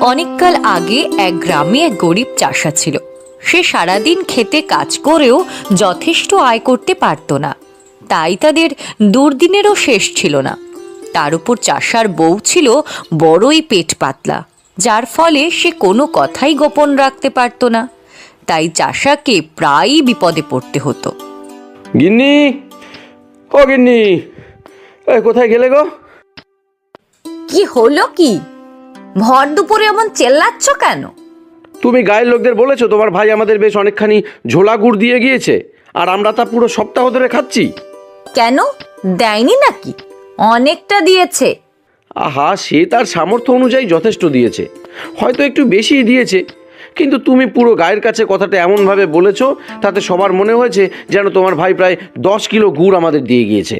অনেককাল আগে এক গ্রামে এক গরিব চাষা ছিল। সে সারাদিন খেতে কাজ করেও যথেষ্ট আয় করতে পারত না। তাই তাদের দুর্দিনেরও শেষ ছিল না। তার উপর চাষার বউ ছিল বড়ই পেট পাতলা যার ফলে সে কোনো কথাই গোপন রাখতে পারত না। তাই চাষাকে প্রায়ই বিপদে পড়তে হতো। গিন্নি ও গিন্নি কোথায় গেলে গো? কি হলো কি? ভর দুপুরে এমন চেল্লাচ্ছ কেন? তুমি গায়ের লোকদের বলেছ তোমার ভাই আমাদের বেশ অনেকখানি ঝোলা গুড় দিয়ে গিয়েছে আর আমরা তা পুরো সপ্তাহ ধরে খাচ্ছি। কেন? দেয়নি নাকি? অনেকটা দিয়েছে। আহা সে তার সামর্থ্য অনুযায়ী যথেষ্ট দিয়েছে। হয়তো একটু বেশিই দিয়েছে কিন্তু তুমি পুরো গায়ের কাছে কথাটা এমনভাবে বলেছ তাতে সবার মনে হয়েছে যেন তোমার ভাই প্রায় দশ কিলো গুড় আমাদের দিয়ে গিয়েছে।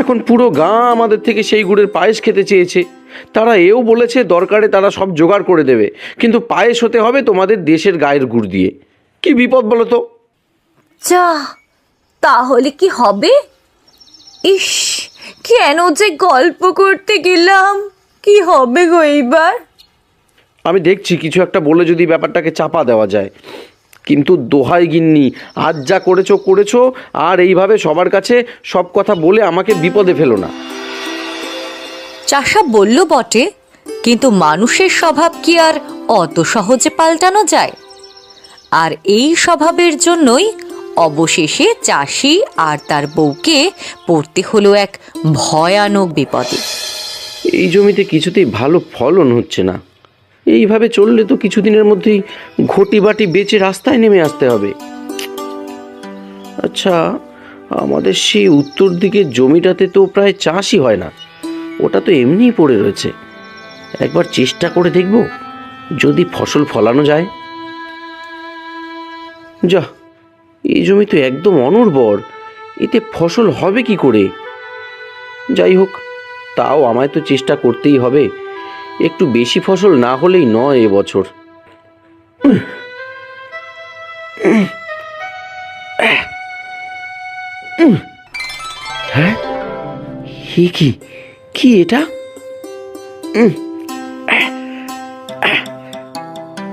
এখন পুরো গা আমাদের থেকে সেই গুড়ের পায়েস খেতে চেয়েছে। তারা এও বলেছে দরকারে তারা সব জোগাড় করে দেবে। কিন্তু পায়েস হতে হবে তোমাদের দেশের গায়ের গুড় দিয়ে। কি বিপদ বলো তো? যা তাহলে কি হবে? ইস কেন যে গল্প করতে গেলাম? কি হবে গো এইবার? আমি দেখছি কিছু একটা বলে যদি ব্যাপারটাকে চাপা দেওয়া যায়। কিন্তু দোহাই গিন্নি আজ যা করেছ করেছ আর এইভাবে সবার কাছে সব কথা বলে আমাকে বিপদে ফেলো না। চাষা বলল, বটে, কিন্তু মানুষের স্বভাব কি আর অত সহজে পাল্টানো যায়? আর এই স্বভাবের জন্যই অবশেষে চাষি আর তার বউকে পড়তে হলো এক ভয়ানক বিপদে। এই জমিতে কিছুতেই ভালো ফলন হচ্ছে না। এইভাবে চললে তো কিছুদিনের মধ্যেই ঘটি বাটি বেচে রাস্তায় নেমে আসতে হবে। আচ্ছা আমাদের সেই উত্তর দিকের জমিটাতে তো প্রায় চাষই হয় না। ওটা তো এমনিই পড়ে রয়েছে। একবার চেষ্টা করে দেখব, যদি ফসল ফলানো যায়। যা, এই জমি তো একদম অনুর্বর, এতে ফসল হবে কি করে? যাই হোক, তাও আমায় তো চেষ্টা করতেই হবে, একটু বেশি ফসল না হলেই নয় এবছর। হ্যাঁ? কি? কি এটা?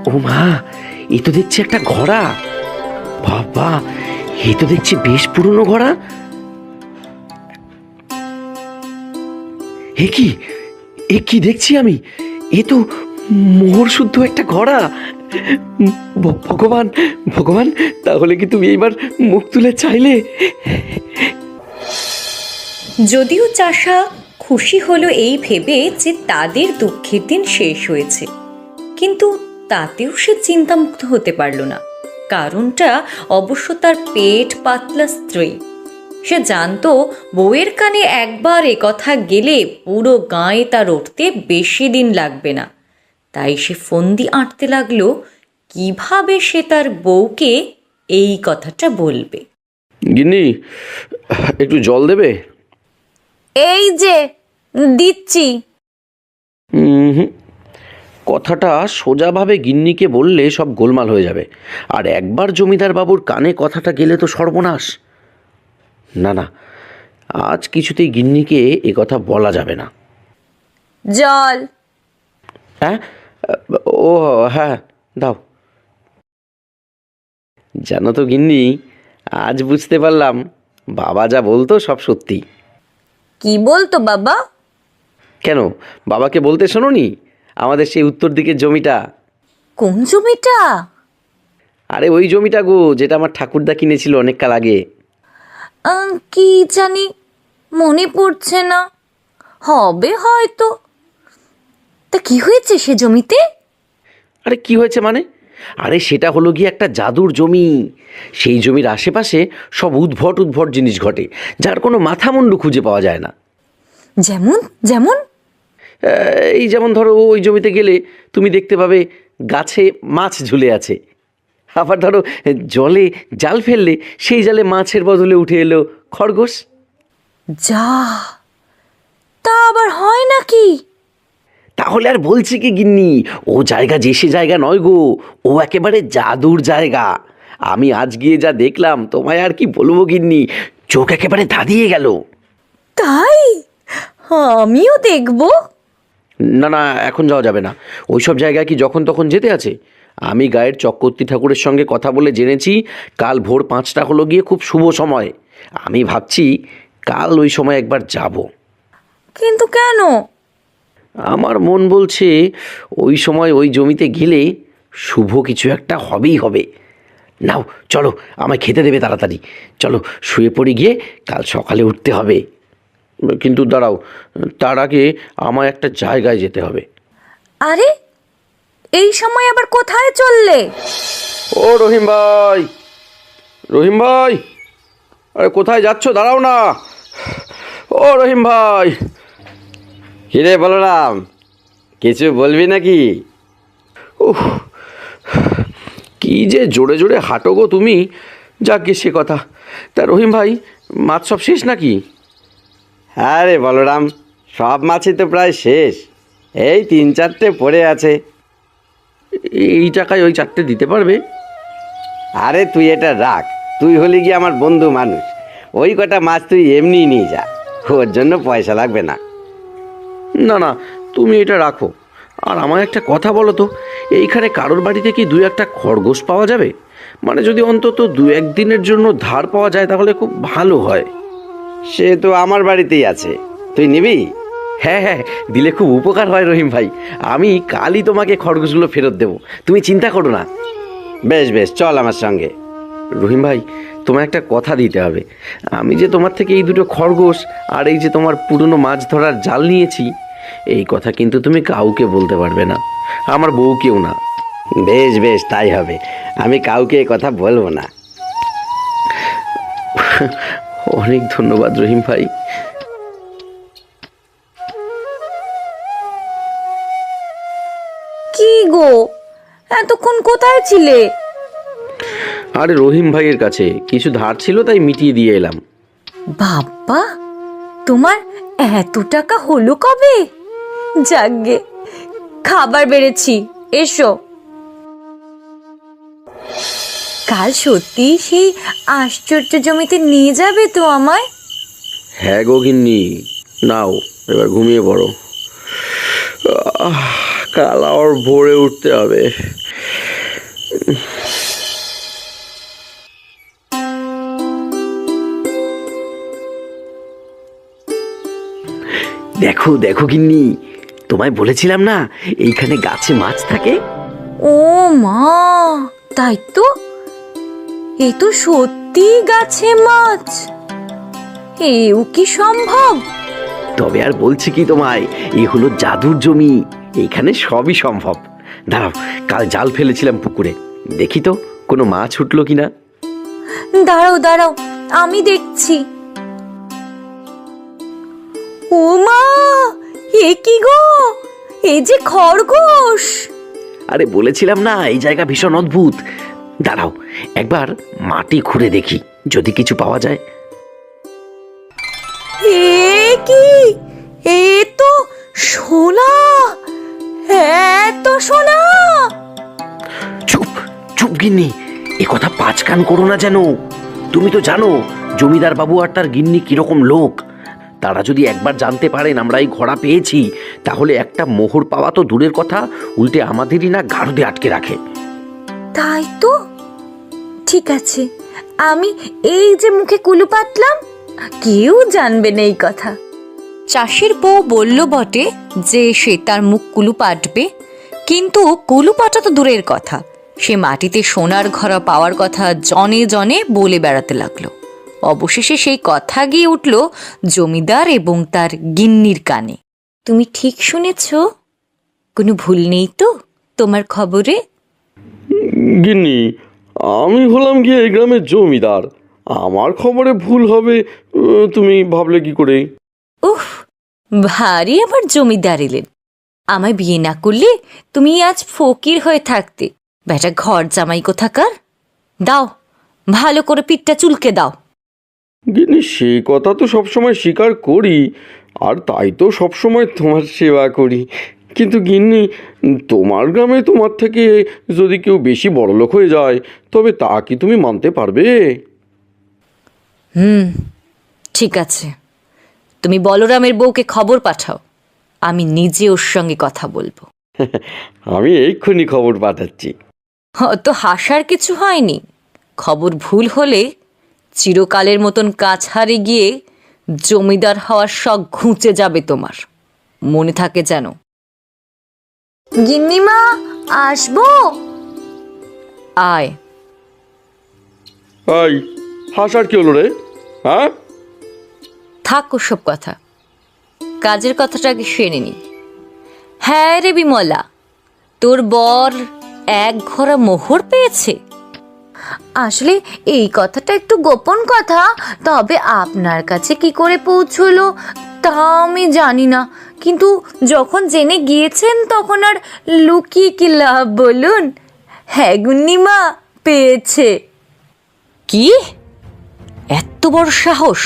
ও মা, এ তো দেখছি একটা ঘোড়া। বাবা, এ তো দেখছি বেশ পুরনো ঘোড়া। এ কি? এ কি দেখছি আমি? এ তো মোহর শুদ্ধ একটা ঘোড়া। ভগবান ভগবান, তাহলে কি তুমি এইবার মুখ তুলে চাইলে? যদিও চাষা খুশি হলো এই ভেবে যে তাদের দুঃখের দিন শেষ হয়েছে। কিন্তু তাতেও সে চিন্তামুক্ত হতে পারল না। কারণটা অবশ্য তার পেট পাতলা স্ত্রী। সে জানতো বউয়ের কানে একবার এ কথা গেলে পুরো গায়ে তার উঠতে বেশি দিন লাগবে না। তাই সে ফন্দি আঁটতে লাগল কীভাবে সে তার বউকে এই কথাটা বলবে? গিন্নি একটু জল দেবে? এই যে দিচ্ছি। হুম। কথাটা সোজাভাবে গিন্নিকে বললে সব গোলমাল হয়ে যাবে। আর একবার জমিদার বাবুর কানে কথাটা গেলে তো সর্বনাশ। না না আজ কিছুতেই গিন্নিকে এ কথা বলা যাবে না। জল। হ্যাঁ? ও হ্যাঁ দাও। জানো তো গিন্নি আজ বুঝতে পারলাম বাবা যা বলতো সব সত্যি। কি বলতো বাবা? কেন? বাবাকে বলতে শোনোনি? আমাদের সেই উত্তর দিকের জমিটা। কোন জমিটা? আরে ওই জমিটা গো যেটা আমার ঠাকুরদা কিনেছিল অনেক কাল আগে। আহ, কি জানি মনে পড়ছে না। হবে হয়তো। তা কি হয়েছে সে জমিতে? আরে কি হয়েছে মানে? আরে সেটা হলো গিয়ে একটা জাদুর জমি। সেই জমির আশেপাশে সব উদ্ভট উদ্ভট জিনিস ঘটে যার কোনো মাথা মুন্ডু খুঁজে পাওয়া যায় না। যেমন যেমন? এই যেমন ধরো ওই জমিতে গেলে তুমি দেখতে পাবে গাছে মাছ ঝুলে আছে। আবার ধরো জলে জাল ফেললে সেই জালে মাছের বদলে উঠে এলো খরগোশ। যা তা আবার হয় নাকি? তাহলে আর বলছি কি গিন্নি ও জায়গা যে সে জায়গা নয় গো ও একেবারে জাদুর জায়গা। আমি আজ গিয়ে যা দেখলাম তোমায় আর কি বলব গিন্নি চোখ একেবারে ধাঁধিয়ে গেল। তাই? আমিও দেখব। না না এখন যাওয়া যাবে না। ওই সব জায়গায় কি যখন তখন যেতে আছে? আমি গায়ের চক্রবর্তী ঠাকুরের সঙ্গে কথা বলে জেনেছি কাল ভোর পাঁচটা হলো গিয়ে খুব শুভ সময়। আমি ভাবছি কাল ওই সময় একবার যাব। কিন্তু কেন? আমার মন বলছে ওই সময় ওই জমিতে গেলে শুভ কিছু একটা হবেই হবে। নাও চলো আমায় খেতে দেবে তাড়াতাড়ি। চলো শুয়ে পড়ে গিয়ে কাল সকালে উঠতে হবে। কিন্তু দাঁড়াও তার আগে আমায় একটা জায়গায় যেতে হবে। আরে এই সময় আবার কোথায় চললে? ও রহিম ভাই রহিম ভাই আরে কোথায় যাচ্ছ? দাঁড়াও না। ও রহিম ভাই। কিরে বলরাম কিছু বলবি নাকি? উফ কি যে জোরে জোরে হাঁটো গো তুমি। যাক গে সে কথা। তা রহিম ভাই মাছ সব শেষ নাকি? হ্যাঁ রে বলরাম সব মাছই তো প্রায় শেষ। এই তিন চারটে পড়ে আছে। এই টাকায় ওই চারটে দিতে পারবে? আরে তুই এটা রাখ তুই হলি গিয়ে আমার বন্ধু মানুষ। ওই কটা মাছ তুই এমনিই নিয়ে যা ওর জন্য পয়সা লাগবে না। না না তুমি এটা রাখো। আর আমার একটা কথা বলো তো এইখানে কারোর বাড়িতে কি দু একটা খরগোশ পাওয়া যাবে? মানে যদি অন্তত দু একদিনের জন্য ধার পাওয়া যায় তাহলে খুব ভালো হয়। সে তো আমার বাড়িতেই আছে। তুই নিবি? হ্যাঁ হ্যাঁ দিলে খুব উপকার হয় রহিম ভাই। আমি কালই তোমাকে খরগোশগুলো ফেরত দেবো। তুমি চিন্তা করো না। বেশ বেশ চল আমার সঙ্গে। রহিম ভাই তোমার একটা কথা দিতে হবে। আমি যে তোমার থেকে এই দুটো খরগোশ আর এই যে তোমার পুরনো মাছ ধরার জাল নিয়েছি এই কথা কিন্তু তুমি কাউকে বলতে পারবে না। আমার বউ কেউ না। বেশ বেশ তাই হবে। আমি কাউকে এ কথা বলব না। অনেক ধন্যবাদ রহিম ভাই। কি গো? এতক্ষণ কোথায় ছিলে? আরে রহিম ভাইয়ের কাছে কিছু ধার ছিল তাই মিটিয়ে দিয়ে এলাম। বাবা তোমার এত টাকা হলো কবে? যাকগে খাবার বেড়েছি এসো। কাল সত্যি সেই আশ্চর্য জমিতে নিয়ে যাবে তো আমায়? হ্যাঁ গো গিন্নি। নাও এবার ঘুমিয়ে পড়ো। আহ, কাল আবার ভোরে উঠতে হবে। দেখো দেখো গিন্নি তোমায় বলেছিলাম না এইখানে গাছে মাছ থাকে? ও মা তাই তো? এ তো সত্যি গাছে মাছ। এও কি সম্ভব? তবে আর বলছি কি তোমায় এই হলো জাদুর জমি এইখানে সবই সম্ভব। দাঁড়াও কাল জাল ফেলেছিলাম পুকুরে দেখি তো কোনো মাছ উঠল কিনা। দাঁড়াও দাঁড়াও আমি দেখছি। ও মা এ কি গো? এ যে খরগোশ! আরে বলেছিলাম না এই জায়গা ভীষণ অদ্ভুত। দাঁড়াও একবার মাটি খুঁড়ে দেখি যদি কিছু পাওয়া যায়। এ কি? এ তো সোনা। হ্যাঁ তো সোনা। চুপ চুপ গিন্নি এ কথা পাঁচ কান করো না যেন। তুমি তো জানো জমিদার বাবু আর তার গিন্নি কীরকম লোক। তারা যদি একবার জানতে পারেন আমরা এই ঘোড়া পেয়েছি তাহলে একটা মোহর পাওয়া তো দূরের কথা উল্টে আমাদেরই না গারদে আটকে রাখে। তাই তো? ঠিক আছে। আমি এই যে মুখে কুলু পাতলাম কেউ জানবে না এই কথা। চাষির বউ বলল বটে যে সে তার মুখ কুলু পাটবে কিন্তু কুলু পাটা তো দূরের কথা। সে মাটিতে সোনার ঘরা পাওয়ার কথা জনে জনে বলে বেড়াতে লাগল। অবশেষে সেই কথা গিয়ে উঠল জমিদার এবং তার গিন্নির কানে। তুমি ঠিক শুনেছ? কোনো ভুল নেই তো তোমার খবরে? গিন্নি আমি হলাম গিয়ে এই গ্রামের জমিদার। আমার খবরে ভুল হবে তুমি ভাবলে কি করে? উফ ভারী আবার জমিদার এলেন। আমায় বিয়ে না করলে তুমি আজ ফকির হয়ে থাকতে। বেটা ঘর জামাই কোথাকার? দাও ভালো করে পিঠটা চুলকে দাও। গিন্নি সে কথা তো সবসময় স্বীকার করি আর তাই তো সবসময় তোমার সেবা করি। কিন্তু গিন্নি তোমার গ্রামে তোমার থেকে যদি কেউ বেশি বড়লোক হয়ে যায় তবে তা কি তুমি মানতে পারবে? হুম ঠিক আছে। তুমি বলরামের বউকে খবর পাঠাও আমি নিজে ওর সঙ্গে কথা বলব। আমি এক্ষুনি খবর পাঠাচ্ছি। অত হাসার কিছু হয়নি। খবর ভুল হলে চিরকালের মতন কাছাড়ে গিয়ে জমিদার হওয়ার শখ ঘুঁচে যাবে তোমার। মনে থাকে যেন গিন্নিমা আসব? আয়। আই হাসার কি হলো রে? হ্যাঁ? থাক ওসব কথা। কাজের কথাটা আগে শুনে নি। হ্যাঁ রে বিমলা তোর বর এক ঘোড়া মোহর পেয়েছে। আসলে এই কথাটা একটু গোপন কথা তবে আপনার কাছে কি করে পৌঁছলো তা আমি জানি না। কিন্তু যখন জেনে গিয়েছেন তখন আর লুকিয়ে কি লাভ বলুন? হ্যাঁ গুন্নিমা পেয়েছে। কি? এত বড় সাহস?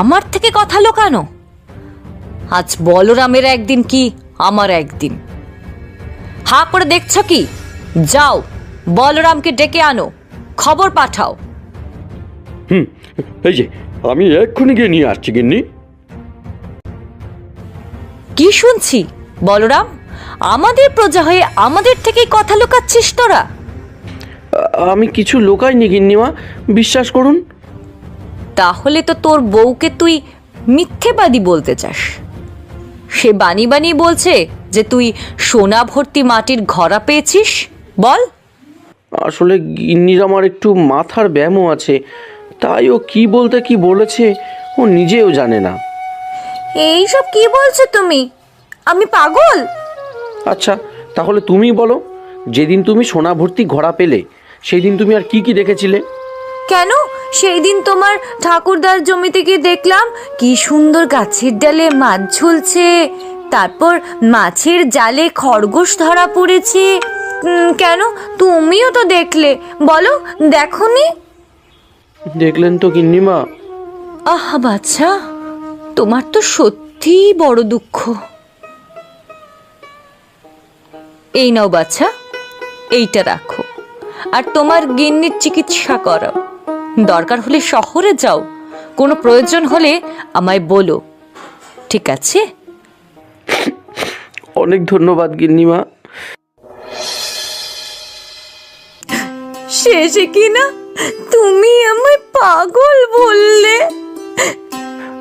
আমার থেকে কথা লোকানো? আজ বলরামের একদিন কি আমার একদিন? হা করে দেখছ কি? যাও বলরামকে ডেকে আনো খবর পাঠাও। হুম এই যে আমি এক্ষুনি গিয়ে নিয়ে আসছি গিন্নি। কি শুনছি? বলরাম আমাদের প্রজা হয়ে আমাদের থেকেই কথা লুকাচ্ছিস তোরা। আমি কিছু লোকাইনি গিন্নিমা বিশ্বাস করুন। তাহলে তো তোর বউকে তুই মিথ্যেবাদী বলতে চাস। সে বানি বানি বলছে যে তুই সোনা ভর্তি মাটির ঘরা পেয়েছিস। বল। আসলে গিন্নির আমার একটু মাথার ব্যায়ামও আছে তাই ও কি বলতে কি বলেছে ও নিজেও জানে না। এইসব কি বলছো তুমি? আমি পাগল? আচ্ছা তাহলে তুমি বলো যেদিন তুমি সোনা ভর্তি ঘোড়া পেলে সেই দিন তুমি আর কি কি দেখেছিলে? কেন? সেই দিন তোমার ঠাকুরদার জমিতে গিয়ে দেখলাম কি সুন্দর গাছের ডালে মাছ ঝুলছে তারপর মাছের জালে খরগোশ ধরা পড়েছে। কেন? তুমিও তো দেখলে। বলো দেখনি? দেখলেন তো গিন্নিমা। আহা বাচ্চা তোমার তো সত্যিই বড় দুঃখ। এই নাও বাচ্চা এইটা রাখো। আর তোমার গিন্নির চিকিৎসা করো। দরকার হলে শহরে যাও কোনো প্রয়োজন হলে আমায় বলো। ঠিক আছে? অনেক ধন্যবাদ গিন্নিমা। শেষে কি না তুমি আমায় পাগল বললে?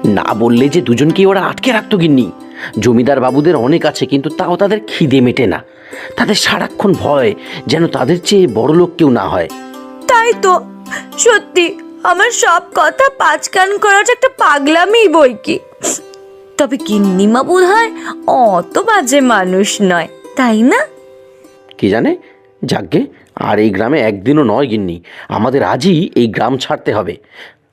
না বললে যে দুজনকে ওরা আটকে রাখতো গিন্নি। জমিদার বাবুদের অনেক আছে কিন্তু তাও তাদের খিদে মেটে না। তাদের সারাক্ষণ ভয় যেন তাদের চেয়ে বড় লোক কেউ না হয়। তাই তো। সত্যি আমার সব কথা পাঁচ কান করার একটা পাগলামি বই কি। তবে গিন্নিমা বোধ হয় অত বাজে মানুষ নয় তাই না? কি জানে? যাকগে আর এই গ্রামে একদিনও নয় গিন্নি। আমাদের আজই এই গ্রাম ছাড়তে হবে।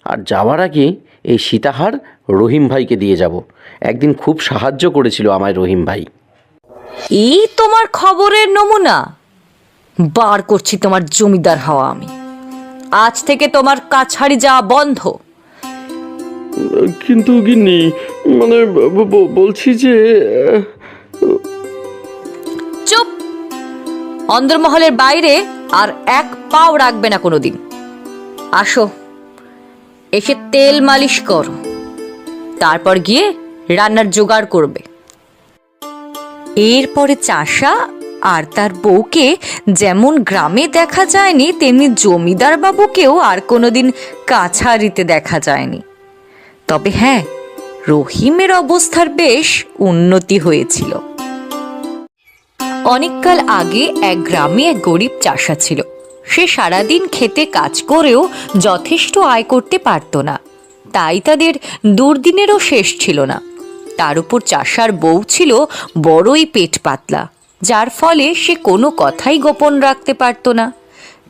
আর যাওয়ার আগে এই সীতাহার রহিম ভাইকে দিয়ে যাব। একদিন খুব সাহায্য করেছিল আমায় রহিম ভাই। এই তোমার খবরের নমুনা। বার করছি তোমার জমিদার হওয়া আমি। আজ থেকে তোমার কাছাড়ি যাওয়া বন্ধ। কিন্তু গিন্নি মানে বলছি যে চুপ! অন্দরমহলের বাইরে আর এক পাও রাখবে না কোনোদিন। আসো। এসে তেল মালিশ করো। তারপর গিয়ে রান্নার জোগাড় করবে। এরপরে চাষা আর তার বউকে যেমন গ্রামে দেখা যায়নি, তেমনি জমিদার বাবুকেও আর কোনোদিন কাছারিতে দেখা যায়নি। তবে হ্যাঁ রহিমের অবস্থার বেশ উন্নতি হয়েছিল। অনেককাল আগে এক গ্রামে এক গরিব চাষা ছিল। সে সারাদিন খেতে কাজ করেও যথেষ্ট আয় করতে পারত না। তাই তাদের দুর্দিনেরও শেষ ছিল না। তার উপর চাষার বউ ছিল বড়ই পেট পাতলা যার ফলে সে কোনো কথাই গোপন রাখতে পারত না।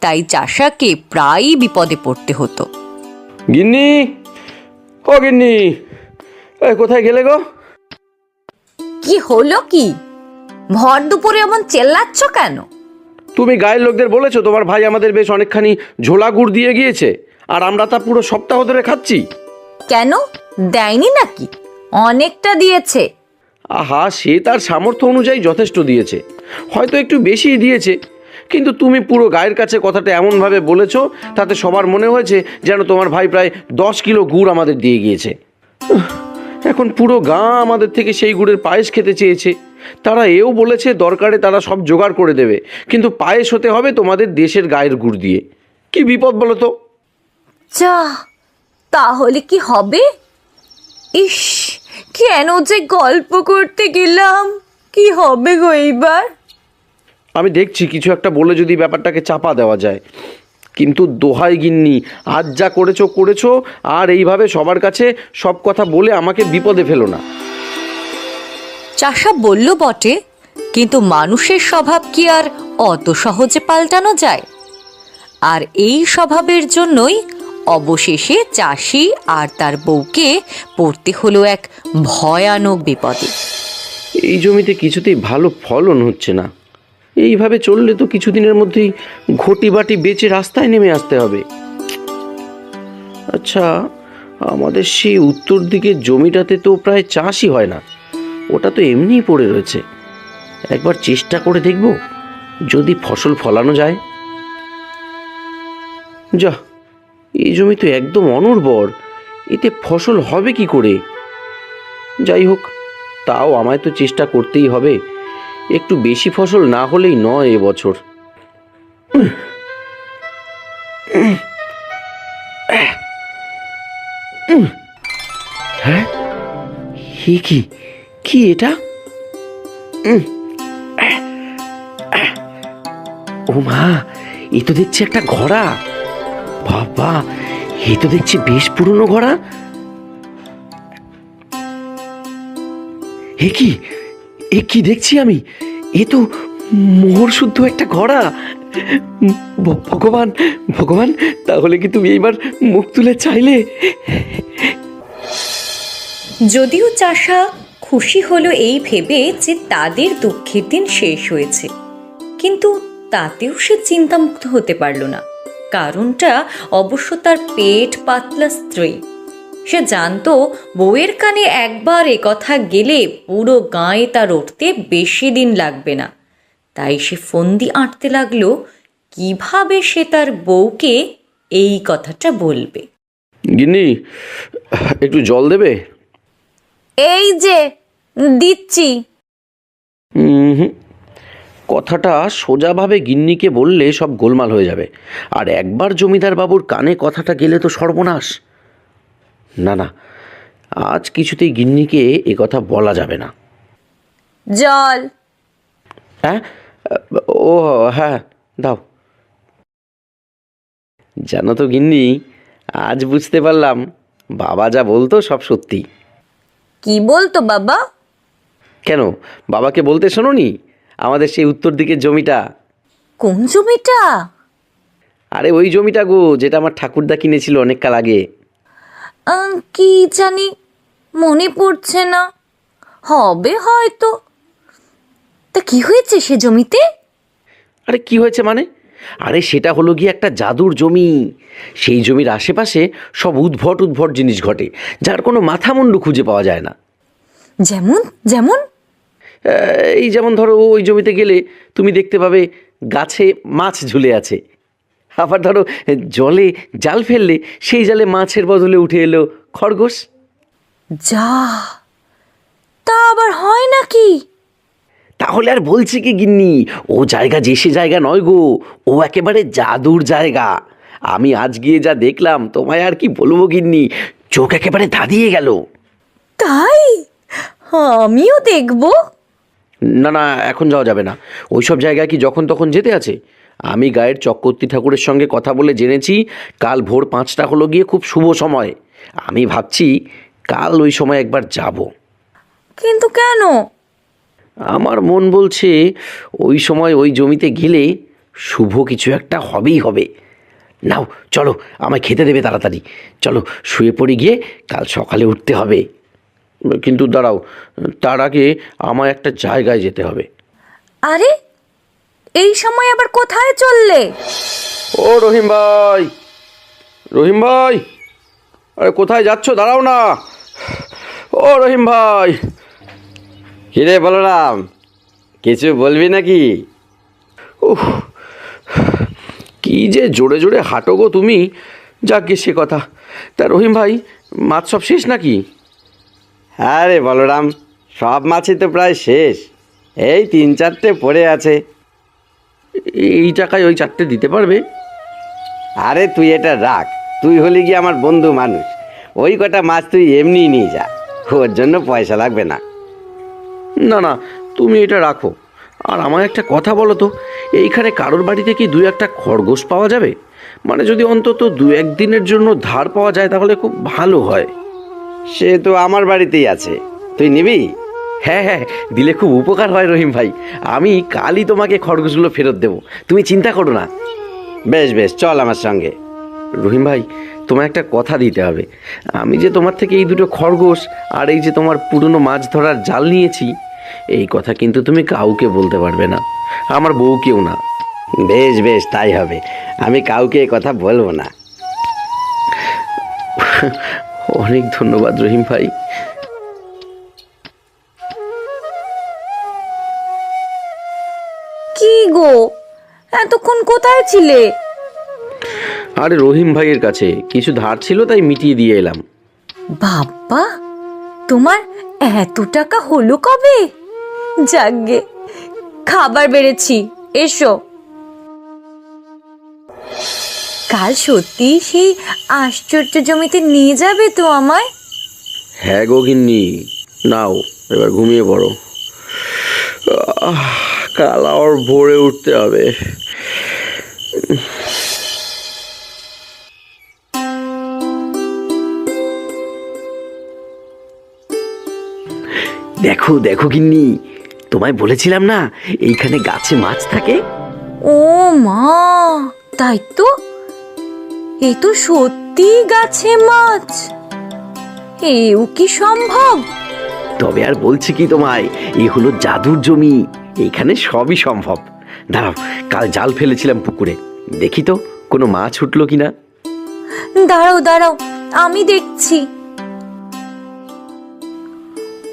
তাই চাষাকে প্রায়ই বিপদে পড়তে হতো। গিন্নি ও গিন্নি এই কোথায় গেলে গো? কি হলো কি? ভর দুপুরে এমন চেল্লাচ্ছ কেন? তুমি গায়ের লোকদের বলেছ তোমার ভাই আমাদের বেশ অনেকখানি ঝোলা গুড় দিয়ে গিয়েছে। আর আমরা তা পুরো সপ্তাহ ধরে খাচ্ছি। কেন? দেয়নি নাকি? অনেকটা দিয়েছে। আহা সে তার সামর্থ্য অনুযায়ী যথেষ্ট দিয়েছে। হয়তো একটু বেশি দিয়েছে। কিন্তু তুমি পুরো গায়ের কাছে কথাটা এমনভাবে বলেছ তাতে সবার মনে হয়েছে যেন তোমার ভাই প্রায় দশ কিলো গুড় আমাদের দিয়ে গিয়েছে। উহ, এখন পুরো গা আমাদের থেকে সেই গুড়ের পায়েস খেতে চেয়েছে। তারা এও বলেছে দরকারে তারা সব জোগাড় করে দেবে। কিন্তু পায়েস হতে হবে তোমাদের দেশের গায়ের গুড় দিয়ে। কি বিপদ বলো তো? যা তাহলে কি হবে? ইস কেন যে গল্প করতে গেলাম? কি হবে গো এইবার? আমি দেখছি কিছু একটা বলে যদি ব্যাপারটাকে চাপা দেওয়া যায়। কিন্তু দোহাই গিন্নি আজ যা করেছ করেছ আর এইভাবে সবার কাছে সব কথা বলে আমাকে বিপদে ফেলো না। চাষা বলল, বটে, কিন্তু মানুষের স্বভাব কি আর অত সহজে পাল্টানো যায়? আর এই স্বভাবের জন্যই অবশেষে চাষি আর তার বউকে পড়তে হলো এক ভয়ানক বিপদে। এই জমিতে কিছুতেই ভালো ফলন হচ্ছে না। এইভাবে চললে তো কিছুদিনের মধ্যেই ঘটি বাটি বেচে রাস্তায় নেমে আসতে হবে। আচ্ছা আমাদের সেই উত্তর দিকের জমিটাতে তো প্রায় চাষই হয় না। ওটা তো এমনিই পড়ে রয়েছে। একবার চেষ্টা করে দেখব, যদি ফসল ফলানো যায়। যা, এই জমি তো একদম অনুর্বর, এতে ফসল হবে কি করে? যাই হোক, তাও আমায় তো চেষ্টা করতেই হবে। একটু বেশি ফসল না হলেই নয় এবছর হ্যাঁ? কি? কি এটা? ও মা, এ তো দেখছি একটা ঘোড়া। বাবা, এ তো দেখছি বেশ পুরনো ঘোড়া। এ কি এ কি দেখছি আমি? এ তো মোহর শুদ্ধ একটা ঘোড়া। ভগবান ভগবান, তাহলে কি তুমি এইবার মুখ তুলে চাইলে? যদিও চাষা খুশি হলো এই ভেবে যে তাদের দুঃখের দিন শেষ হয়েছে। কিন্তু তাতেও সে চিন্তামুক্ত হতে পারল না। কারণটা অবশ্য তার পেট পাতলা স্ত্রী। সে জানতো বউয়ের কানে একবার এ কথা গেলে পুরো গাঁয়ে তার উঠতে বেশি দিন লাগবে না। তাই সে ফন্দি আঁটতে লাগল কীভাবে সে তার বউকে এই কথাটা বলবে? গিন্নি একটু জল দেবে? এই যে দিচ্ছি। হুম। কথাটা সোজাভাবে গিন্নিকে বললে সব গোলমাল হয়ে যাবে। আর একবার জমিদার বাবুর কানে কথাটা গেলে তো সর্বনাশ। না না আজ কিছুতেই গিন্নিকে এ কথা বলা যাবে না। জল। হ্যাঁ? ও হ্যাঁ দাও। জানো তো গিন্নি আজ বুঝতে পারলাম বাবা যা বলতো সব সত্যি। কি বলতো বাবা? কেন? বাবাকে বলতে শোনোনি? আমাদের সেই উত্তর দিকের জমিটা। কোন জমিটা? আরে ওই জমিটা গো যেটা আমার ঠাকুরদা কিনেছিল অনেক কাল আগে। আহ, কি জানি মনে পড়ছে না। হবে হয়তো। তা কি হয়েছে সে জমিতে? আরে কি হয়েছে মানে? আরে সেটা হলো গিয়ে একটা জাদুর জমি। সেই জমির আশেপাশে সব উদ্ভট উদ্ভট জিনিস ঘটে যার কোনো মাথা মুন্ডু খুঁজে পাওয়া যায় না। যেমন যেমন? এই যেমন ধরো ওই জমিতে গেলে তুমি দেখতে পাবে গাছে মাছ ঝুলে আছে। আবার ধরো জলে জাল ফেললে সেই জালে মাছের বদলে উঠে এলো খরগোশ। যা তা আবার হয় নাকি? তাহলে আর বলছি কি গিন্নি ও জায়গা যে সে জায়গা নয় গো ও একেবারে জাদুর জায়গা। আমি আজ গিয়ে যা দেখলাম তোমায় আর কি বলব গিন্নি চোখ একেবারে ধাঁধিয়ে গেল। তাই? আমিও দেখব। না না এখন যাওয়া যাবে না। ওই সব জায়গায় কি যখন তখন যেতে আছে? আমি গায়ের চক্রবর্তী ঠাকুরের সঙ্গে কথা বলে জেনেছি কাল ভোর পাঁচটা হলো গিয়ে খুব শুভ সময়। আমি ভাবছি কাল ওই সময় একবার যাব। কিন্তু কেন? আমার মন বলছে ওই সময় ওই জমিতে গেলে শুভ কিছু একটা হবেই হবে। নাও চলো আমায় খেতে দেবে তাড়াতাড়ি। চলো শুয়ে পড়ে গিয়ে কাল সকালে উঠতে হবে। কিন্তু দাঁড়াও তার আগে আমায় একটা জায়গায় যেতে হবে। আরে এই সময় আবার কোথায় চললে? ও রহিম ভাই রহিম ভাই আরে কোথায় যাচ্ছ? দাঁড়াও না। ও রহিম ভাই। কিরে বলরাম কিছু বলবি নাকি? কি যে জোরে জোরে হাঁটো গো তুমি। যাকে সে কথা। তা রহিম ভাই মাছ সব শেষ নাকি? আরে বলরাম সব মাছই তো প্রায় শেষ। এই তিন চারটে পড়ে আছে। এই টাকায় ওই চারটে দিতে পারবে? আরে তুই এটা রাখ তুই হলি গিয়ে আমার বন্ধু মানুষ। ওই কটা মাছ তুই এমনিই নিয়ে যা ওর জন্য পয়সা লাগবে না। না না তুমি এটা রাখো। আর আমার একটা কথা বলো তো এইখানে কারোর বাড়িতে কি দু একটা খরগোশ পাওয়া যাবে? মানে যদি অন্তত দু একদিনের জন্য ধার পাওয়া যায় তাহলে খুব ভালো হয়। সে তো আমার বাড়িতেই আছে। তুই নিবি? হ্যাঁ হ্যাঁ দিলে খুব উপকার হয় রহিম ভাই। আমি কালই তোমাকে খরগোশগুলো ফেরত দেবো। তুমি চিন্তা করো না। বেশ বেশ, চল আমার সঙ্গে। রহিম ভাই তোমার একটা কথা দিতে হবে। আমি যে তোমার থেকে এই দুটো খরগোশ আর এই যে তোমার পুরনো মাছ ধরার জাল নিয়েছি, এই কথা কিন্তু তুমি কাউকে বলতে পারবে না। আমার বউ কেউ না। বেশ বেশ, তাই হবে। আমি কাউকে এ কথা বলব না। অনেক ধন্যবাদ রহিম ভাই। কি গো? এতক্ষণ কোথায় ছিলে? আরে রহিম ভাইয়ের কাছে কিছু ধার ছিল তাই মিটিয়ে দিয়ে এলাম। বাবা তোমার এত টাকা হলো কবে? যাকগে খাবার বেড়েছি এসো। কাল সত্যি সেই আশ্চর্য জমিতে নিয়ে যাবে তো আমায়? হ্যাঁ গো গিন্নি নাও এবার ঘুমিয়ে পড়ো। কাল আবার ভোরে উঠতে হবে। দেখো দেখো গিন্নি তোমায় বলেছিলাম না এইখানে গাছে মাছ থাকে? ও মা তাই তো? এ তো সত্যি গাছে মাছ। এও কি সম্ভব? তবে আর বলছি কি তোমায় এই হলো জাদুর জমি। এইখানে সবই সম্ভব। দাঁড়াও কাল জাল ফেলেছিলাম পুকুরে। দেখি তো কোনো মাছ উঠল কিনা? দাঁড়াও দাঁড়াও আমি দেখছি।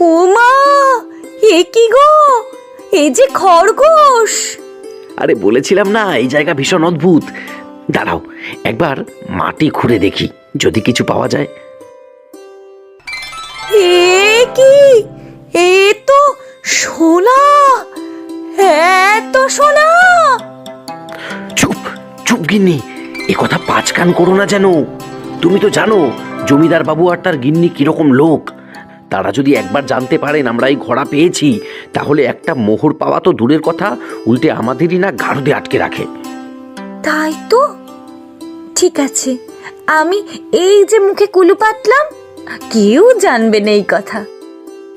ও মা এ কি গো? এ যে খরগোশ! আরে বলেছিলাম না এই জায়গা ভীষণ অদ্ভুত। দাঁড়াও একবার মাটি খুঁড়ে দেখি যদি কিছু পাওয়া যায়। এ কি? এ তো সোনা। হ্যাঁ তো সোনা। চুপ চুপ গিন্নি এ কথা পাঁচ কান করো না যেন। তুমি তো জানো জমিদার বাবু আর তার গিন্নি কীরকম লোক। তারা যদি একবার জানতে পারেন আমরা এই ঘোড়া পেয়েছি তাহলে একটা মোহর পাওয়া তো দূরের কথা উল্টে আমাদেরই না গারদে আটকে রাখে। তাই তো? ঠিক আছে আমি এই যে মুখে কুলু পাতলাম কেউ জানবে না এই কথা।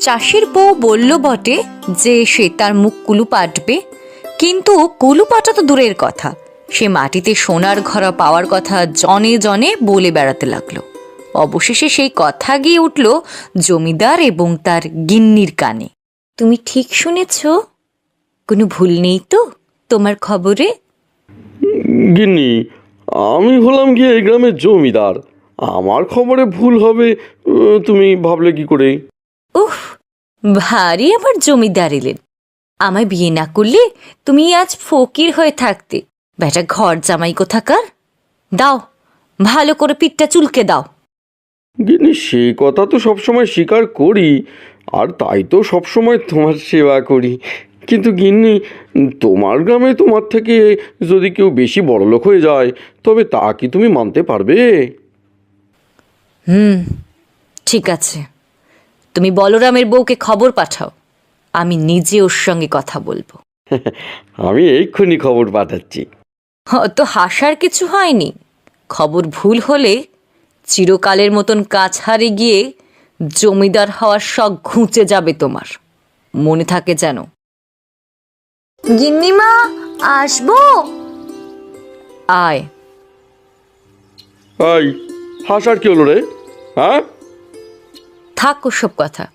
চাষির বউ বলল বটে যে সে তার মুখ কুলু পাটবে কিন্তু কুলু পাটা তো দূরের কথা। সে মাটিতে সোনার ঘরা পাওয়ার কথা জনে জনে বলে বেড়াতে লাগল। অবশেষে সেই কথা গিয়ে উঠল জমিদার এবং তার গিন্নির কানে। তুমি ঠিক শুনেছ? কোনো ভুল নেই তো তোমার খবরে? গিন্নি আমি হলাম গিয়ে এই গ্রামের জমিদার। আমার খবরে ভুল হবে তুমি ভাবলে কি করে? উহ ভারী আবার জমিদার এলেন। আমায় বিয়ে না করলে তুমি আজ ফকির হয়ে থাকতে। বেটা ঘর জামাই কোথাকার? দাও ভালো করে পিঠটা চুলকে দাও। গিন্নি সে কথা তো সবসময় স্বীকার করি আর তাই তো সবসময় তোমার সেবা করি। কিন্তু গিন্নি তোমার গ্রামে তোমার থেকে যদি কেউ বেশি বড়লোক হয়ে যায় তবে তা কি তুমি মানতে পারবে? হুম ঠিক আছে। তুমি বলরামের বউকে খবর পাঠাও আমি নিজে ওর সঙ্গে কথা বলব। আমি এক্ষুনি খবর পাঠাচ্ছি। তো হাসার কিছু হয়নি। খবর ভুল হলে চিরকালের মতন কাছাড়ে গিয়ে জমিদার হওয়ার শখ ঘুঁচে যাবে তোমার। মনে থাকে যেন গিন্নিমা আসব? আয়। এই হাসার কি হলো রে? হ্যাঁ? থাক সব কথা।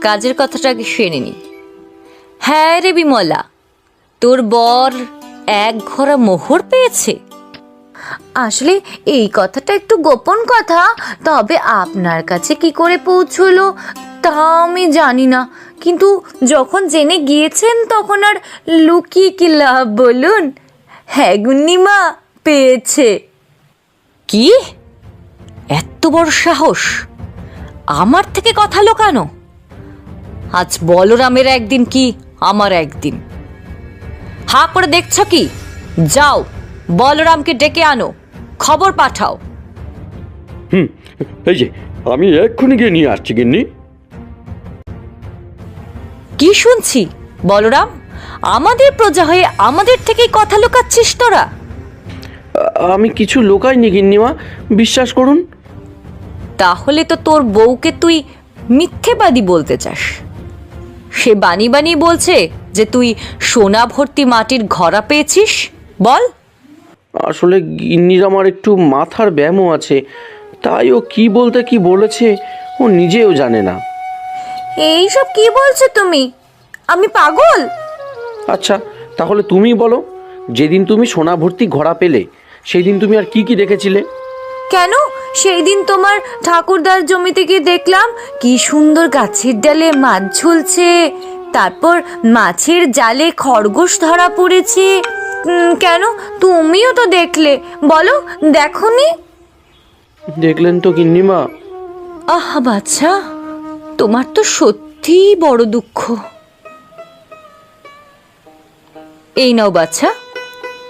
কাজের কথাটা আগে সেরে নি। হ্যাঁ রে বিমলা তোর বর এক ঘোড়া মোহর পেয়েছে? আসলে এই কথাটা একটু গোপন কথা তবে আপনার কাছে কি করে পৌঁছলো তা আমি জানি না। কিন্তু যখন জেনে গিয়েছেন তখন আর লুকিয়ে কি লাভ বলুন? হ্যাঁ গুন্নিমা পেয়েছে। কি? এত বড় সাহস? আমার থেকে কথা লোকানো? আজ বলরামের একদিন কি আমার একদিন? হা করে দেখছ কি? যাও বলরামকে ডেকে আনো খবর পাঠাও। হুম এই যে আমি এক্ষুনি গিয়ে নিয়ে আসছি গিন্নি। কি শুনছি? বলরাম আমাদের প্রজা হয়ে আমাদের থেকেই কথা লুকাচ্ছিস তোরা। আমি কিছু লোকাইনি গিন্নিমা বিশ্বাস করুন। তাহলে তো তোর বউকে তুই মিথ্যেবাদী বলতে চাস। সে বানি বানি বলছে যে তুই সোনা ভর্তি মাটির ঘরা পেয়েছিস। বল। আসলে গিন্নির আমার একটু মাথার ব্যায়ামও আছে তাই ও কি বলতে কি বলেছে ও নিজেও জানে না। এইসব কি বলছো তুমি? আমি পাগল? আচ্ছা তাহলে তুমি বলো যেদিন তুমি সোনা ভর্তি ঘোড়া পেলে সেই দিন তুমি আর কি কি দেখেছিলে? কেন? সেই দিন তোমার ঠাকুরদার জমিতে গিয়ে দেখলাম কি সুন্দর গাছের ডালে মাছ ঝুলছে তারপর মাছের জালে খরগোশ ধরা পড়েছে। কেন? তুমিও তো দেখলে বলো দেখনি? দেখলেন তো গিন্নিমা। আহা বাচ্চা তোমার তো সত্যিই বড় দুঃখ। এই নাও বাচ্চা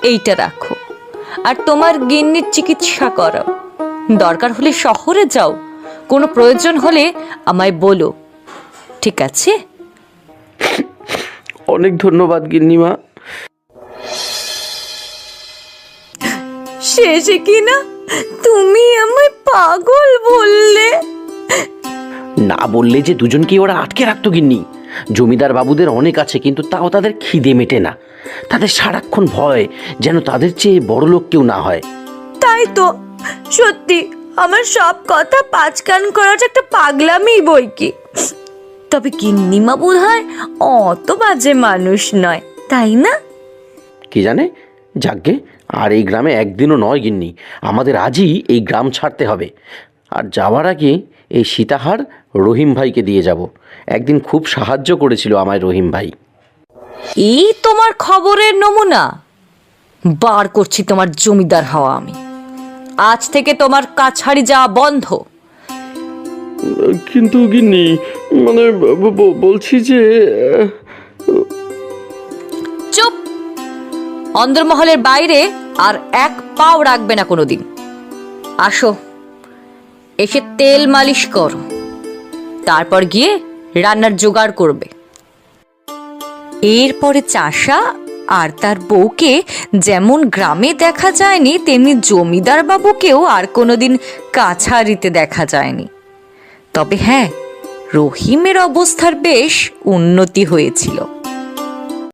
এইটা রাখো। আর তোমার গিন্নির চিকিৎসা করো। দরকার হলে শহরে যাও। কোনো প্রয়োজন হলে আমায় বলো। ঠিক আছে? অনেক ধন্যবাদ গিন্নিমা। শেষে কি না তুমি আমায় পাগল বললে। না বললে যে দুজনকে ওরা আটকে রাখতো গিন্নি। জমিদার বাবুদের অনেক আছে কিন্তু তাও তাদের খিদে মেটে না। তাদের সারাক্ষণ ভয় যেন তাদের চেয়ে বড় লোক কেউ না হয়। তাই তো। সত্যি আমার সব কথা পাঁচ কান করাটা একটা পাগলামি বই কি। তবে গিন্নিমা বোধ হয় অত বাজে মানুষ নয় তাই না? কি জানে? যাগ্গে আর এই গ্রামে একদিনও নয় গিন্নি। আমাদের আজই এই গ্রাম ছাড়তে হবে। আর যাওয়ার আগে এই সীতাহার রহিম ভাইকে দিয়ে যাব। একদিন খুব সাহায্য করেছিল আমায় রহিম ভাই। এই তোমার খবরের নমুনা। বার করছি তোমার জমিদার হওয়া আমি। আজ থেকে তোমার কাছাড়ি যাওয়া বন্ধ। কিন্তু গিন্নি মানে বলছি যে চুপ। অন্দরমহলের বাইরে আর এক পাও রাখবে না কোনোদিন। আসো। এসে তেল মালিশ করো। তারপর গিয়ে রান্নার জোগাড় করবে। এরপরে চাষা আর তার বউকে যেমন গ্রামে দেখা যায়নি, তেমনি জমিদার বাবুকেও আর কোনোদিন কাছারিতে দেখা যায়নি। তবে হ্যাঁ রহিমের অবস্থার বেশ উন্নতি হয়েছিল।